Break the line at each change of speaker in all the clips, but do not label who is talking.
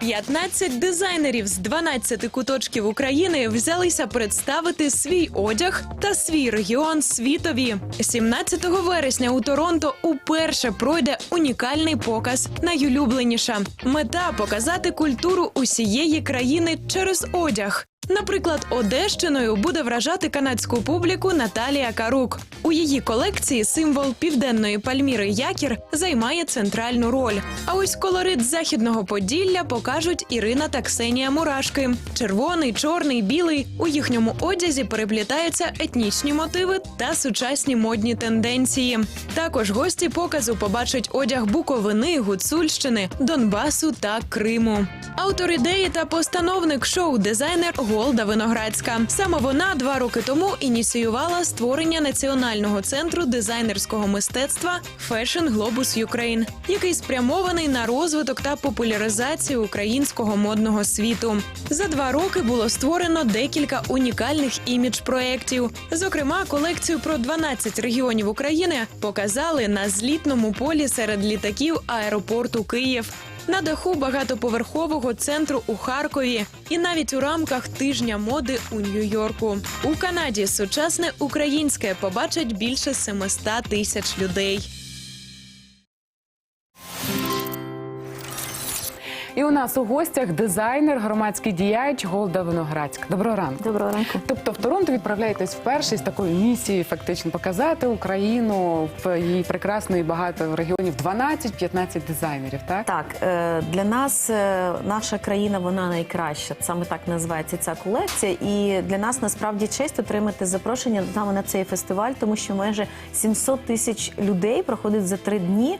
15 дизайнерів з 12 куточків України взялися представити свій одяг та свій регіон світові. 17 вересня у Торонто уперше пройде унікальний показ найулюбленіша. Мета показати культуру усієї країни через одяг. Наприклад, Одещиною буде вражати канадську публіку Наталія Карук. У її колекції символ південної Пальміри Якір займає центральну роль. А ось колорит західного Поділля покажуть Ірина та Ксенія Мурашки. Червоний, чорний, білий у їхньому одязі переплітаються етнічні мотиви та сучасні модні тенденції. Також гості показу побачать одяг Буковини, Гуцульщини, Донбасу та Криму. Автор ідеї та постановник шоу дизайнер Голда Виноградська. Саме вона два роки тому ініціювала створення національного центру дизайнерського мистецтва Fashion Globus Ukraine, який спрямований на розвиток та популяризацію українського модного світу. За два роки було створено декілька унікальних імідж-проєктів. Зокрема, колекцію про 12 регіонів України показали на злітному полі серед літаків аеропорту Київ. На даху багатоповерхового центру у Харкові і навіть у рамках тижня моди у Нью-Йорку. У Канаді сучасне українське побачать більше 700 тисяч людей.
І у нас у гостях дизайнер, громадський діяч Голда Виноградська. Доброго ранку.
Доброго ранку.
Тобто в Торонто відправляєтесь вперше з такою місією, фактично показати Україну в її прекрасної багато регіонів 12-15 дизайнерів. Так
Так, е, для нас е, наша країна вона найкраща. Саме так називається ця колекція. І для нас насправді честь отримати запрошення саме на цей фестиваль, тому що майже 700 тисяч людей проходить за три дні е,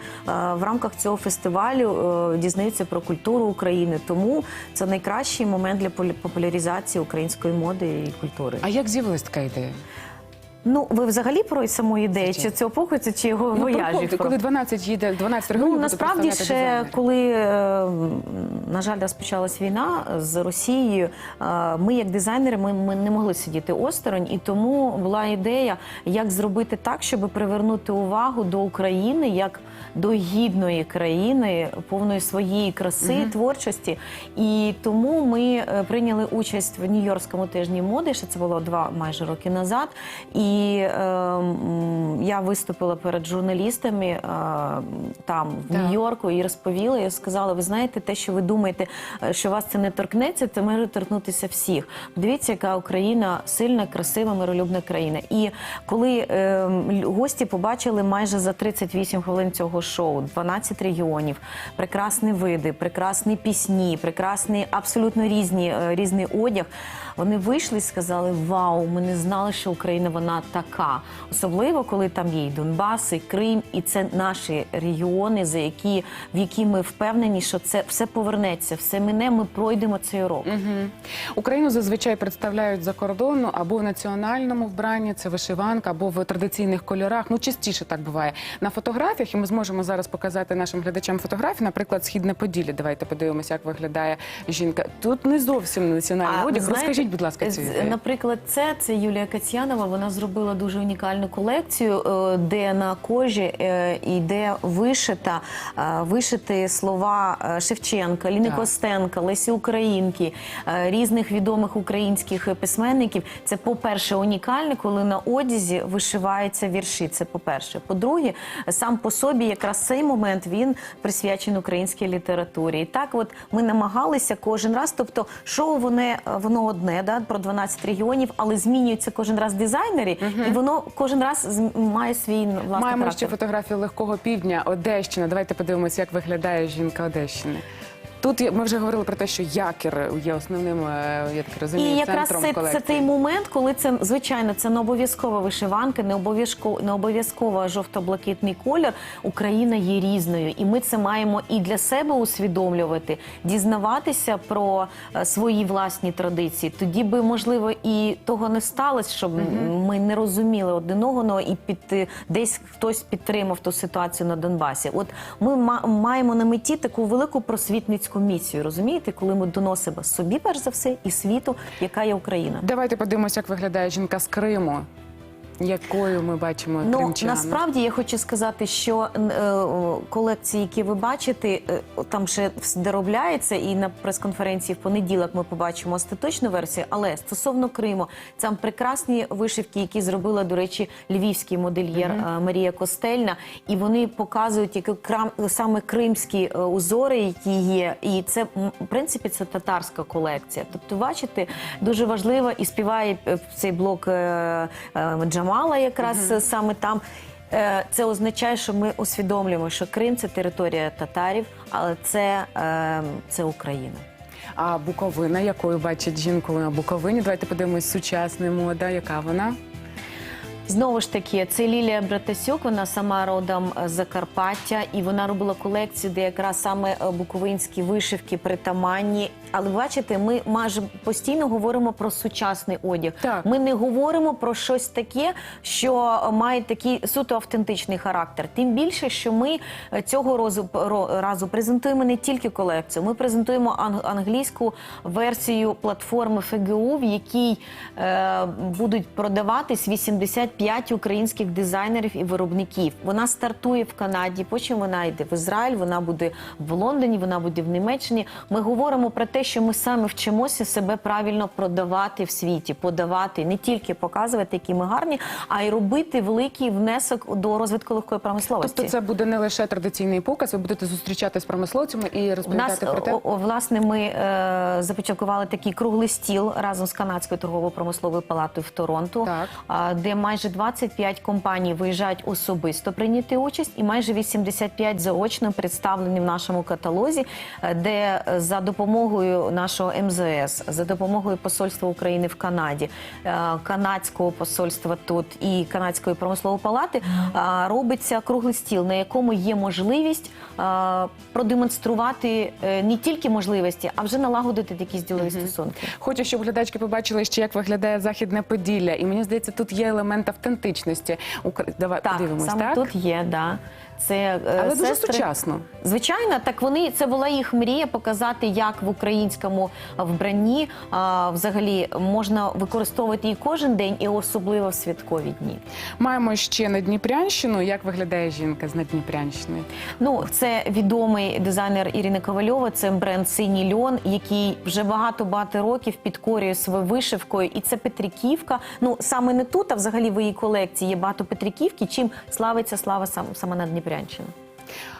в рамках цього фестивалю. Дізнаються про культуру України. Тому це найкращий момент для популяризації української моди і культури.
а як з'явилась така ідея?
Ну ви взагалі про саму ідею, чи цього походу, чи його
Ну,
вояжі?
приходьте, коли 12 їде, 12 регіонів,
Ну насправді ще коли е, на жаль розпочалась війна з Росією, е, ми як дизайнери ми, ми не могли сидіти осторонь, і тому була ідея, як зробити так, щоб привернути увагу до України як до гідної країни, повної своєї краси, творчості. І тому ми е, прийняли участь в Нью-Йоркському тижні моди. Ще це було два майже роки назад. І е, я виступила перед журналістами е, там в
Так.
Нью-Йорку і розповіла. І сказала: ви знаєте, те, що ви думаєте, е, що вас це не торкнеться, це може торкнутися всіх. Дивіться, яка Україна сильна, красива, миролюбна країна. І коли е, гості побачили майже за 38 хвилин цього шоу 12 регіонів, прекрасні види, прекрасні пісні, прекрасний абсолютно різні е, різний одяг. Вони вийшли і сказали: Вау, ми не знали, що Україна вона така. Особливо, коли там є і Донбас, і Крим, і це наші регіони, за які в які ми впевнені, що це все повернеться, все мине. Ми пройдемо цей урок.
Мгм. Україну зазвичай представляють за кордону або в національному вбранні, це вишиванка, або в традиційних кольорах. Ну частіше так буває на фотографіях. І ми зможемо зараз показати нашим глядачам фотографії. Наприклад, східне Поділля. Давайте подивимося, як виглядає жінка. Тут не зовсім національний одяг.
знаєте,
Розкажіть, будь ласка, цю ідею.
наприклад, це, це Юлія Катянова. Вона зробила дуже унікальну колекцію, е, де на кожі е, йде вишита, е, вишиті слова е, Шевченка, Ліни
Так.
Костенка, Лесі Українки, е, різних відомих українських письменників. Це, по-перше, унікальне, коли на одязі вишиваються вірші. Це по-перше. По-друге, сам по собі якраз цей момент він присвячений українській літературі. І так, от ми намагалися кожен раз. Тобто, шоу воно, воно одне, да, про 12 регіонів, але змінюються кожен раз дизайнери, і воно кожен раз має свій власний
Маємо
характер.
ще фотографію легкого півдня, Одещина. Давайте подивимося, як виглядає жінка Одещини. Тут ми вже говорили про те, що якір є основним, е, я так розумію,
І якраз
центром
це, це той момент, коли це звичайно це не обов'язкова вишиванка, не обов'язково не обов'язково жовто-блакитний колір. Україна є різною, і ми це маємо і для себе усвідомлювати, дізнаватися про е, свої власні традиції. Тоді би можливо і того не сталося, щоб ми не розуміли один одного і під е, десь хтось підтримав ту ситуацію на Донбасі. От ми ма- маємо на меті таку велику просвітницьку місію, розумієте, коли ми доносимо собі перш за все і світу, яка є Україна.
Давайте подивимося, як виглядає жінка з Криму. Якою ми бачимо
Ну
кримчан?
насправді я хочу сказати, що е, колекції, які ви бачите, е, там ще все доробляється, і на прес-конференції в понеділок ми побачимо остаточну версію. Але стосовно Криму, там прекрасні вишивки, які зробила, до речі, львівський модельєр е, Марія Костельна, і вони показують які крам- саме кримські е, узори, які є. І це в принципі це татарська колекція. Тобто, бачите, дуже важливо і співає е, цей блок е, е, Джамала, якраз угу. саме там. Е, Це означає, що ми усвідомлюємо, що Крим це територія татарів, але це, е, це Україна.
А Буковина, якою бачить жінку на Буковині? Давайте подивимось сучасна мода. Яка вона?
Знову ж таки, це Лілія Братасюк, вона сама родом з Закарпаття, і вона робила колекцію, де якраз саме е, буковинські вишивки притаманні. Але бачите, ми майже постійно говоримо про сучасний одяг.
Так.
Ми не говоримо про щось таке, що е, має такий суто автентичний характер. Тим більше, що ми е, цього разу, ро- разу презентуємо не тільки колекцію, ми презентуємо ан- англійську версію платформи ФГУ, в якій е, будуть продаватись 85 українських дизайнерів і виробників. Вона стартує в Канаді, потім вона йде в Ізраїль, вона буде в Лондоні, вона буде в Німеччині. Ми говоримо про те, що ми саме вчимося себе правильно продавати в світі, подавати, не тільки показувати, які ми гарні, а й робити великий внесок до розвитку легкої промисловості.
Тобто це буде не лише традиційний показ, ви будете зустрічатися з промисловцями і
У нас
розповідати про те.
о, о, власне ми е, започаткували такий круглий стіл разом з канадською торгово-промисловою палатою в Торонто,
Так.
де майже 25 компаній виїжджають особисто прийняти участь, і майже 85 заочно представлені в нашому каталозі, е, де е, за допомогою нашого МЗС, за допомогою посольства України в Канаді, е, канадського посольства тут і канадської промислової палати робиться круглий стіл, на якому є можливість продемонструвати не тільки можливості, а вже налагодити якісь ділові стосунки.
Хочу, щоб глядачки побачили ще, як виглядає західне Поділля. І мені здається, тут є елемент автентичності. Давай
Так,
подивимось,
саме
так?
тут є, да. Це е,
Але дуже сучасно.
Звичайно, так вони це була їх мрія показати, як в українському вбранні а, взагалі можна використовувати і кожен день, і особливо в святкові дні.
Маємо ще Надніпрянщину. Як виглядає жінка з Надніпрянщини?
Ну, це відомий дизайнер Ірина Ковальова. Це бренд Синій льон, який вже багато багато років підкорює свою вишивкою. І це Петриківка. Ну саме не тут, а взагалі в її колекції є багато Петриківки. Чим славиться слава сам саме на Дніпрянщину.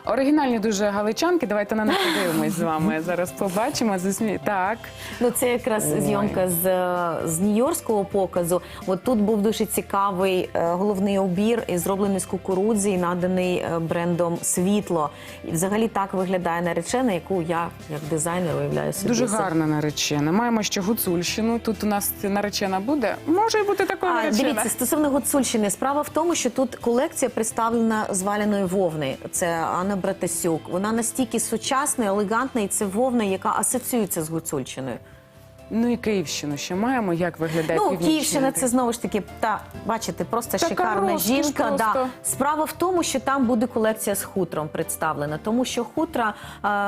Оригінальні дуже галичанки. Давайте на них подивимось з вами. Зараз побачимо. Засмі... Так.
Ну, це якраз
Ой.
зйомка з, е, з нью-йоркського показу. От тут був дуже цікавий е, головний обір, і зроблений з кукурудзи і наданий е, брендом світло. І взагалі так виглядає наречена, яку я як дизайнер уявляю собі.
Дуже гарна наречена. Маємо ще Гуцульщину. Тут у нас наречена буде. Може бути такою
А,
наречена.
дивіться, стосовно Гуцульщини, справа в тому, що тут колекція представлена з валяної вовни. Це Анна Братасюк. Вона настільки сучасна, елегантна, і це вовна, яка асоціюється з Гуцульщиною.
Ну і Київщину ще маємо. Як виглядає
Ну,
північний
Київщина це знову ж таки, та бачите, просто
Така
шикарна
розкіш
жінка.
просто.
Да. Справа в тому, що там буде колекція з хутром представлена, тому що хутра,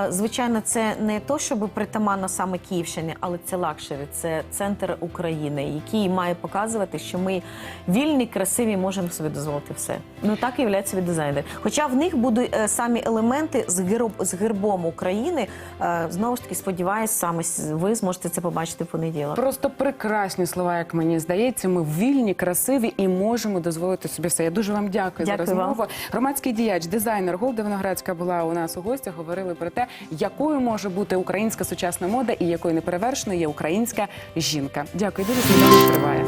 звичайно, це не то, щоб притаманно саме Київщині, але це лакшері, це центр України, який має показувати, що ми вільні, красиві, можемо собі дозволити все. Ну так і являється собі дизайнер. Хоча в них будуть е, самі елементи з герб з гербом України. Е, знову ж таки, сподіваюсь, саме с- ви зможете це побачити в понеділок.
Просто прекрасні слова, як мені здається. Ми вільні, красиві і можемо дозволити собі все. Я дуже вам дякую,
Дякую
за
вам.
розмову. Громадський діяч, дизайнер Голда Виноградська була у нас у гостях. Говорили про те, якою може бути українська сучасна мода і якою неперевершеною є українська жінка. Дякую дуже. Сніданок триває.